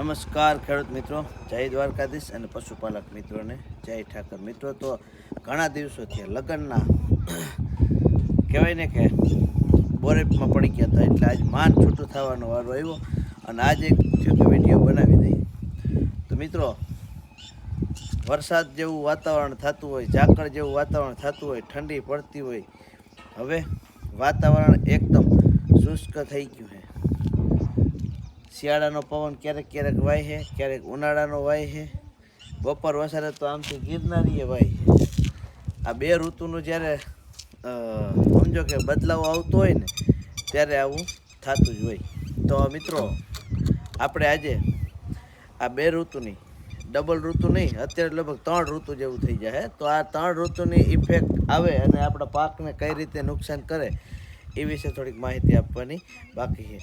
નમસ્કાર ખેડૂત મિત્રો, જય દ્વારકાધીશ અને પશુપાલક મિત્રોને, જય ઠાકર મિત્રો. તો ઘણા દિવસો થયા લગ્નના કહેવાય ને કે બોરેપમાં પડી ગયા હતા, એટલે આજ માન છૂટું થવાનો વારો આવ્યો અને આજે થયું કે વીડિયો બનાવી દઈએ. તો મિત્રો, વરસાદ જેવું વાતાવરણ થતું હોય, ઝાકળ જેવું વાતાવરણ થતું હોય, ઠંડી પડતી હોય, હવે વાતાવરણ એકદમ શુષ્ક થઈ ગયું છે. શિયાળાનો પવન ક્યારેક ક્યારેક વાય છે, ક્યારેક ઉનાળાનો વાય છે. બપોર વસારે તો આમથી ગિરનારીએ વાય છે. આ બે ઋતુનું જ્યારે સમજો કે બદલાવ આવતો હોય ને, ત્યારે આવું થતું જ હોય. તો મિત્રો, આપણે આજે આ બે ઋતુની, ડબલ ઋતુ નહીં, અત્યારે લગભગ ત્રણ ઋતુ જેવું થઈ જાય તો આ ત્રણ ઋતુની ઇફેક્ટ આવે અને આપણા પાકને કઈ રીતે નુકસાન કરે એ વિશે થોડીક માહિતી આપવાની બાકી છે.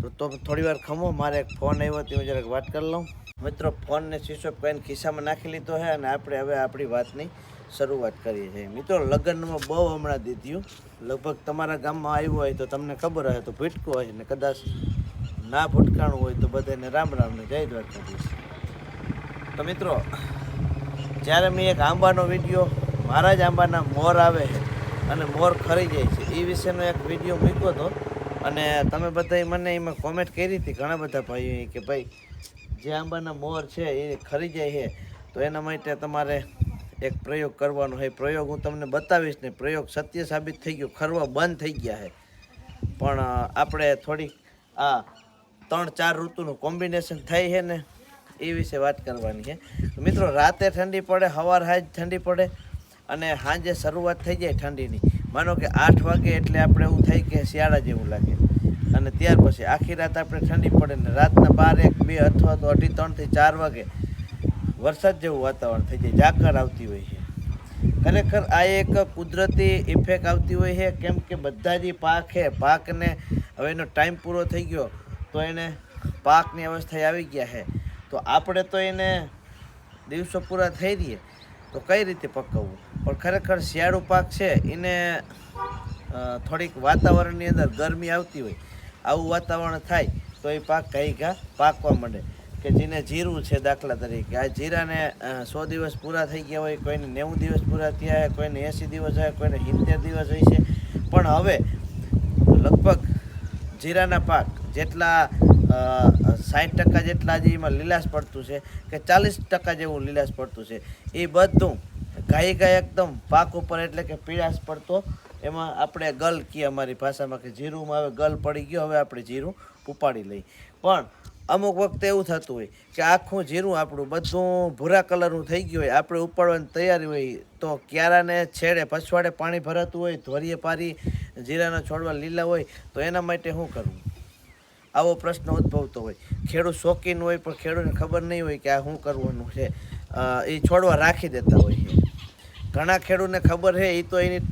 તો તો થોડી વાર ખમો, મારે એક ફોન આવ્યો તે હું જરાક વાત કરી લઉં. મિત્રો, ફોનને ઓફ કરીને ખિસ્સામાં નાખી લીધો છે અને આપણે હવે આપણી વાતની શરૂઆત કરીએ છીએ. મિત્રો, લગ્નમાં બહુ હમણાં દીધ્યું. લગભગ તમારા ગામમાં આવ્યું હોય તો તમને ખબર હોય તો ભીટકું હોય ને કદાચ ના ભૂટકાણું હોય તો બધાને રામ રામને જય દ્વારકાધીશ. તો મિત્રો, જ્યારે મેં એક આંબાનો વીડિયો, મારા જ આંબાના મોર આવે છે અને મોર ખરી જાય છે. એ વિશેનો એક વીડિયો મૂક્યો હતો અને તમે બધાએ મને એમાં કોમેન્ટ કરી હતી ઘણા બધા ભાઈઓએ કે ભાઈ, જે આંબાના મોર છે એ ખરી જાય છે. તો એના માટે તમારે એક પ્રયોગ કરવાનો હોય પ્રયોગ હું તમને બતાવીશ ને પ્રયોગ સત્ય સાબિત થઈ ગયો, ખરવા બંધ થઈ ગયા છે. પણ આપણે થોડીક, આ ત્રણ ચાર ઋતુનું કોમ્બિનેશન થાય છે ને, એ વિશે વાત કરવાની છે. મિત્રો, રાતે ઠંડી પડે સવાર હાજ ઠંડી પડે અને સાંજે શરૂઆત થઈ જાય ઠંડીની. માનો કે આઠ વાગે એટલે આપણે એવું થાય કે શિયાળા જેવું લાગે. અને ત્યાર પછી આખી રાત આપણે ઠંડી પડે ને રાતના બાર એક, બે અથવા તો અઢી ત્રણથી ચાર વાગે વરસાદ જેવું વાતાવરણ થઈ જાય. ઝાકર આવતી હોય છે. ખરેખર આ એક કુદરતી ઇફેક્ટ આવતી હોય છે. કેમ કે બધા જે પાક છે, પાકને હવે એનો ટાઈમ પૂરો થઈ ગયો તો એને પાકની અવસ્થાએ આવી ગયા છે. તો આપણે તો એને દિવસો પૂરા થઈ રહીએ. તો કઈ રીતે પકવવું? પણ ખરેખર શિયાળુ પાક છે, એને થોડીક વાતાવરણની અંદર ગરમી આવતી હોય, આવું વાતાવરણ થાય, તો એ પાક કઈ ઘા પાકવા માંડે. કે જેને જીરું છે દાખલા તરીકે. આ જીરાને સો દિવસ પૂરા થઈ ગયા હોય, કોઈને નેવું દિવસ પૂરા થયા હોય, કોઈને એંસી દિવસ હોય, કોઈને સિત્તેર દિવસ હોય છે. પણ હવે, લગભગ જીરાના પાક જેટલા સાઠ ટકા જેટલા જે એમાં લીલાશ પડતું છે કે ચાલીસ ટકા જેવું લીલાશ પડતું છે, એ બધું ગાય ગાય એકદમ પાક ઉપર એટલે કે પીળાશ પડતો. એમાં આપણે ગલ કહીએ અમારી ભાષામાં કે જીરુંમાં હવે ગલ પડી ગયો, હવે આપણે જીરું ઉપાડી લઈ પણ અમુક વખતે એવું થતું હોય કે આખું જીરું આપણું બધું ભૂરા કલરનું થઈ ગયું હોય, આપણે ઉપાડવાની તૈયારી હોય, તો ક્યારાને છેડે પછવાડે પાણી ભરાતું હોય, ધોરીએ પારી જીરાના છોડવા લીલા હોય, તો એના માટે શું કરવું આવો પ્રશ્ન ઉદ્ભવતો હોય. ખેડૂત શોખીન હોય, પણ ખેડૂતને ખબર નહીં હોય કે આ શું કરવાનું છે. એ છોડવા રાખી દેતા હોય છે. ઘણા ખેડૂતને ખબર છે એ તો એની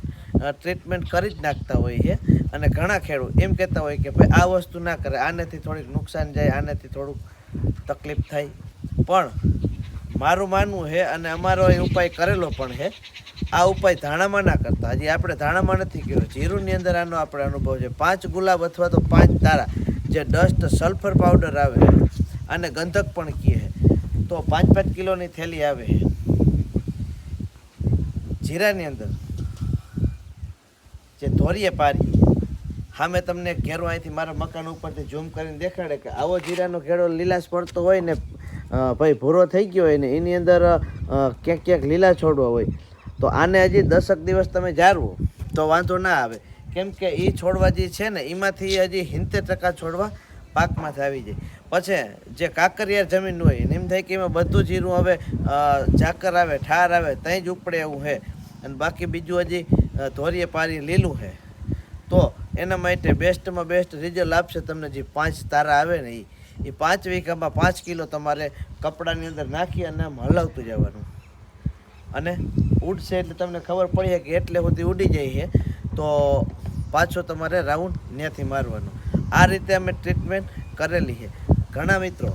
ટ્રીટમેન્ટ કરી જ નાખતા હોય છે. અને ઘણા ખેડૂત એમ કહેતા હોય કે ભાઈ, આ વસ્તુ ના કરે, આનેથી થોડીક નુકસાન જાય, આનેથી થોડુંક તકલીફ થાય. પણ મારું માનવું છે, અને અમારો એ ઉપાય કરેલો પણ છે, આ ઉપાય ધાણામાં ના કરતા. હજી આપણે ધાણામાં નથી કર્યો જીરુની અંદર આનો આપણે અનુભવ છે. પાંચ ગુલાબ અથવા તો પાંચ તારા. જે ડસ્ટ સલ્ફર પાવડર આવે અને ગંધક પણ કહે તો પાંચ પાંચ કિલોની થેલી આવે જીરાની અંદર જે ધોરીએ પારી સામે તમને ઘેરો અહીંથી મારા મકાન ઉપરથી ઝૂમ કરીને દેખાડે કે આવો જીરાનો ઘેરો લીલાશ પડતો હોય ને ભાઈ ભૂરો થઈ ગયો હોય ને, એની અંદર ક્યાંક ક્યાંક લીલા છોડવા હોય, તો આને હજી દસક દિવસ તમે જાળવો તો વાંધો ના આવે. કેમ કે એ છોડવા જે છે ને એમાંથી હજી સિત્તેર ટકા છોડવા પાકમાંથી આવી જાય. પછી જે કાંકરિયાર જમીન હોય એમ થાય કે એમાં બધું જીરું હવે ઝાકર આવે, ઠાર આવે ત્યાં જ ઉપડે એવું છે અને બાકી બીજું હજી ધોરીએ પારી લીલું છે તો એના માટે બેસ્ટમાં બેસ્ટ રિઝલ્ટ આપશે તમને જે પાંચ તારા આવે ને એ એ પાંચ વીઘામાં પાંચ કિલો તમારે કપડાની અંદર નાખી અને આમ હલાવતું જવાનું અને ઉડશે એટલે તમને ખબર પડી કે એટલે સુધી ઉડી જાય છે તો પાછો તમારે રાઉન્ડ ત્યાંથી મારવાનો. આ રીતે અમે ટ્રીટમેન્ટ કરેલી છે. ઘણા મિત્રો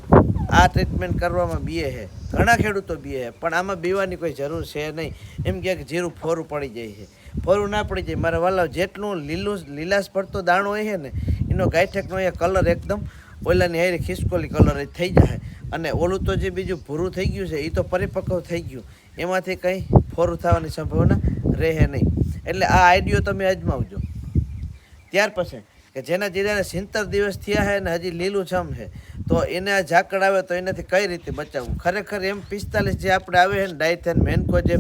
આ ટ્રીટમેન્ટ કરવામાં બીએ છે. ઘણા ખેડૂતો બીએ છે, પણ આમાં બીવાની કોઈ જરૂર છે નહીં. એમ કે જીરું ફોરું પડી જાય છે. ફોરું ના પડી જાય. મારા વાલા જેટલું લીલું લીલાશ પડતો દાણો હોય છે ને, એનો ગાયઠેકનો એ કલર એકદમ ઓલાની હારી ખિસકોલી કલર થઈ જાય. અને ઓલું તો જે બીજું ભૂરું થઈ ગયું છે એ તો પરિપક્વ થઈ ગયું. એમાંથી કંઈ ફોરું થવાની સંભાવના રહે નહીં. એટલે આ આઈડિયો તમે અજમાવજો. ત્યાર પછી કે જેના જીરાને સિત્તેર દિવસ થયા છે ને હજી લીલું છમ છે તો એને આ ઝાકળ આવે તો એનાથી કઈ રીતે બચાવવું? ખરેખર એમ પિસ્તાલીસ જે આપણે આવે છે ને ડાયથેન મેનકો જે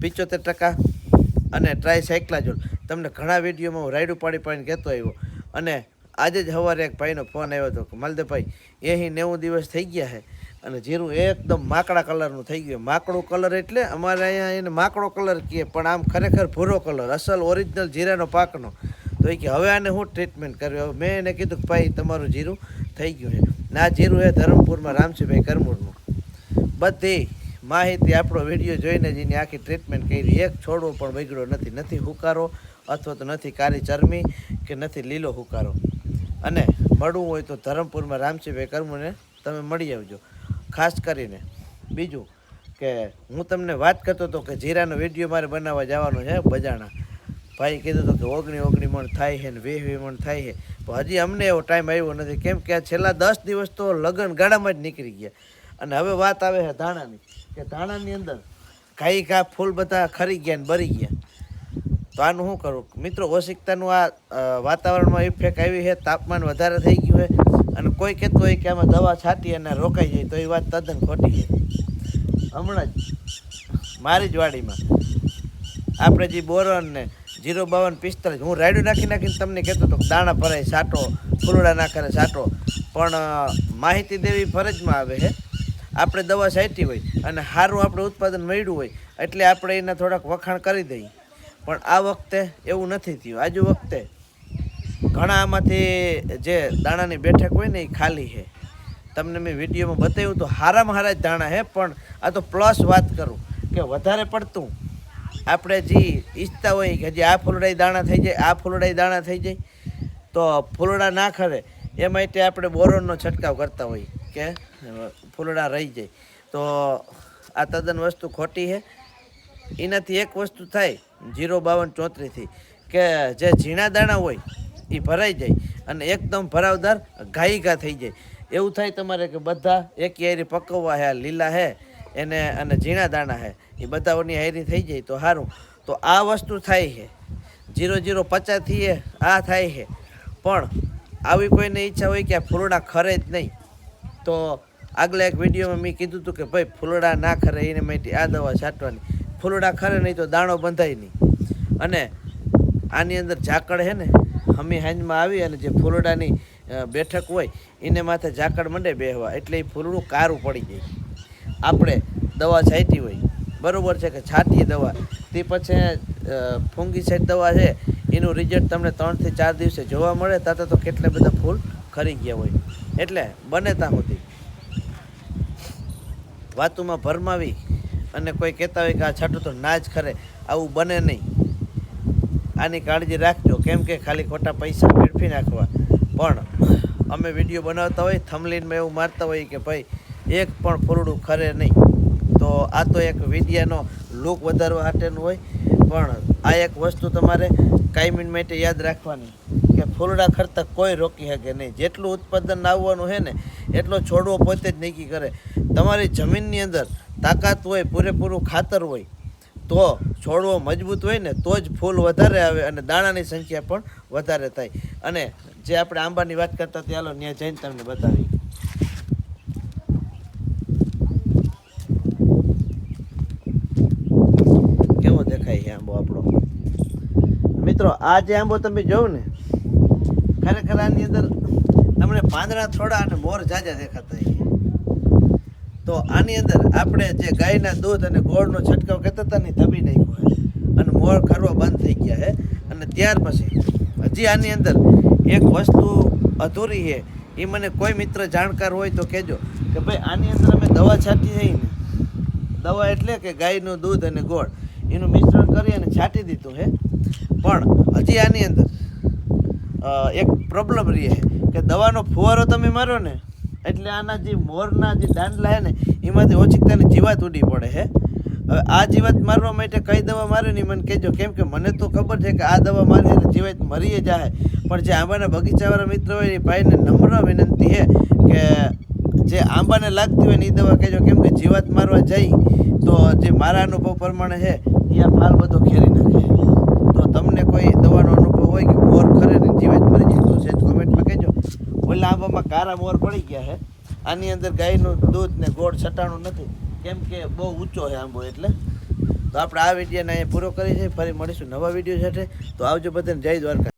પિચોતેર ટકા અને ટ્રાયસાઇક્લાજોલ તમને ઘણા વિડીયોમાં હું રાઈડું પાડી પાડીને કહેતો આવ્યો. અને આજે જ સવારે એક ભાઈનો ફોન આવ્યો હતો કે માલદેભાઈ અહીં નેવું દિવસ થઈ ગયા છે અને જીરું એકદમ માકડા કલરનું થઈ ગયું. માકડું કલર એટલે અમારે અહીંયા એને માકડો કલર કહે, પણ આમ ખરેખર ભૂરો કલર, અસલ ઓરિજિનલ જીરાનો પાકનો. તો એ કે, હવે આને હું ટ્રીટમેન્ટ કરવી? હવે મેં એને કીધું કે, ભાઈ, તમારું જીરું થઈ ગયું છે. ને જીરું એ ધરમપુરમાં રામસિંહભાઈ કરમૂરનું બધી માહિતી આપણો વીડિયો જોઈને જ એની આખી ટ્રીટમેન્ટ કરી. એક છોડવો પણ બગડ્યો નથી. નથી હુકારો અથવા તો નથી કાળી ચરમી કે નથી લીલો હુકારો. અને મળવું હોય તો ધરમપુરમાં રામસિંહભાઈ કરમુને તમે મળી આવજો. ખાસ કરીને બીજું કે હું તમને વાત કરતો હતો કે જીરાનો વીડિયો મારે બનાવવા જવાનો છે બજાણા. ભાઈ કીધું હતું કે ઓગણી ઓગણી મણ થાય છે ને વીસ વીસ મણ થાય છે. પણ હજી અમને એવો ટાઈમ આવ્યો નથી. કેમ કે છેલ્લા દસ દિવસ તો લગ્ન ગાળામાં જ નીકળી ગયા. અને હવે વાત આવે છે ધાણાની. કે ધાણાની અંદર ઘાઈ ઘા ફૂલ બધા ખરી ગયા ને બરી ગયા. તો આનું શું કરું મિત્રો, ઓશિકતાનું આ વાતાવરણમાં ઇફેક્ટ આવી છે. તાપમાન વધારે થઈ ગયું છે. અને કોઈ કહેતું હોય કે આમાં દવા છાંટી અને રોકાઈ જાય, તો એ વાત તદ્દન ખોટી છે. હમણાં જ, મારી જ વાડીમાં. આપણે જે બોરોન ને જીરો બાવન પિસ્તાલીસ. હું રાયડું નાખી નાખીને તમને કહેતો હતો દાણા ભરાય, સાટો, ફૂલડા નાખે સાટો. પણ માહિતી દેવી ફરજમાં આવે છે આપણે દવા સાચી હોય અને સારું આપણે ઉત્પાદન મળ્યું હોય એટલે આપણે એના થોડાક વખાણ કરી દઈએ. પણ આ વખતે એવું નથી થયું. આજુ વખતે ઘણા આમાંથી જે દાણાની બેઠક હોય ને એ ખાલી છે. તમને મેં વિડીયોમાં બતાવ્યું તો હારામાં હારા જ દાણા છે, પણ આ તો પ્લસ વાત કરું કે વધારે પડતું આપણે જે ઈચ્છતા હોય કે હજી આ ફૂલડાઈ દાણા થઈ જાય, આ ફૂલડાઈ દાણા થઈ જાય, તો ફૂલડા ના ખરે. એ માટે આપણે બોરોનનો છંટકાવ કરતા હોઈએ કે ફૂલડા રહી જાય. તો આ તદ્દન વસ્તુ ખોટી છે. એનાથી એક વસ્તુ થાય, જીરો બાવન ચોત્રીસથી, કે જે ઝીણા દાણા હોય એ ભરાઈ જાય અને એકદમ ભરાવદાર ઘાઈઘા થઈ જાય. એવું થાય તમારે કે બધા એક યારી પકવવા હે લીલા હે એને અને ઝીણા દાણા હે, એ બધાઓની હેરી થઈ જાય તો સારું તો આ વસ્તુ થાય છે. જીરો જીરો પચાસથી આ થાય છે. પણ આવી કોઈને ઈચ્છા હોય કે આ ફૂલડા ખરે જ નહીં. તો આગલા એક વિડીયોમાં મેં કીધું હતું કે ભાઈ ફૂલડા ના ખરે, એને માટે આ દવા છાંટવાની. ફૂલડા ખરે નહીં તો દાણો બંધાય નહીં. અને આની અંદર ઝાકળ છે ને હમી હાંજમાં આવી અને જે ફૂલડાની બેઠક હોય, એને માથે ઝાકળ મંડે બેહવા. એટલે એ ફૂલડું કારું પડી જાય. આપણે દવા છાંટી હોય. બરાબર છે કે છાંટીએ દવા. તે પછી ફૂંગીસાઇડ દવા છે, એનું રિઝલ્ટ તમને ત્રણથી ચાર દિવસે જોવા મળે, તાતે તો કેટલા બધા ફૂલ ખરી ગયા હોય. એટલે બને ત્યાં સુધી. વાતુમાં ભરમાવી અને કોઈ કહેતા હોય કે આ છાંટું તો ના જ ખરે, આવું બને નહીં. આની કાળજી રાખજો, કેમ કે ખાલી ખોટા પૈસા વેડફી નાખવા. પણ અમે વીડિયો બનાવતા હોય થમલીનમાં એવું મારતા હોય કે ભાઈ એક પણ ફૂલડું ખરે નહીં. તો આ તો એક વિડિયાનો લુક વધારવા માટેનું હોય, પણ આ એક વસ્તુ તમારે કાયમીન માટે યાદ રાખવાની કે ફૂલડા ખરતા કોઈ રોકી શકે નહીં. જેટલું ઉત્પાદન આવવાનું છે ને, એટલો છોડવો પોતે જ નક્કી કરે. તમારી જમીનની અંદર તાકાત હોય, પૂરેપૂરું ખાતર હોય, તો છોડવો મજબૂત હોય ને, તો જ ફૂલ વધારે આવે અને દાણાની સંખ્યા પણ વધારે થાય. અને જે આપણે આંબાની વાત કરતા ત્યાં ત્યાં જઈને તમને બતાવી કેવો દેખાય છે આંબો આપણો મિત્રો, આ જે આંબો તમે જોવો ને, ખરેખર આની અંદર તમને પાંદડા, થોડા અને મોર જાજા દેખાતા તો આની અંદર આપણે જે ગાયના દૂધ અને ગોળનો છંટકાવ કરતા હતા ને ધબી નાખ્યો હોય. અને મોર ખરવા બંધ થઈ ગયા છે અને ત્યાર પછી હજી આની અંદર એક વસ્તુ અધૂરી છે. એ મને કોઈ મિત્ર જાણકાર હોય તો કહેજો કે ભાઈ, આની અંદર અમે દવા છાંટી થઈ દવા એટલે કે ગાયનું દૂધ અને ગોળ. એનું મિશ્રણ કરી અને છાંટી દીધું છે પણ હજી આની અંદર એક પ્રોબ્લેમ રહે છે કે દવાનો ફુવારો તમે મારો ને, એટલે આના જે મોરના જે દાંડલા છે ને, એમાંથી ઓછીકતાની જીવાત ઉડી પડે છે હવે આ જીવાત મારવા માટે કઈ દવા મારે નહીં મને કહેજો, કેમ કે મને તો ખબર છે કે આ દવા મારે એટલે જીવાત મરી જાય પણ જે આંબાના બગીચાવાળા મિત્ર હોય એ ભાઈને નમ્ર વિનંતી છે કે જે આંબાને લાગતી હોય ને એ દવા કહેજો, કેમ કે જીવાત મારવા જઈ તો જે મારા અનુભવ પ્રમાણે છે એ આ બધો ખેરી નાખે. તો તમને કોઈ દવાનો અનુભવ હોય કે મોર ખરે ને જીવાત મરી જાય, તો સેજ કોમેન્ટમાં કહેજો. ઓલા આંબામાં કારા મોર પડી ગયા છે આની અંદર ગાયનું દૂધ ને ગોળ છટાણું નથી. કેમ કે બહુ ઊંચો છે આંબો એટલે. તો આપણે આ વિડીયોને અહીંયા પૂરો કરી છે. ફરી મળીશું નવા વીડિયો સાથે. તો આવજો બધાને જય દ્વારકા.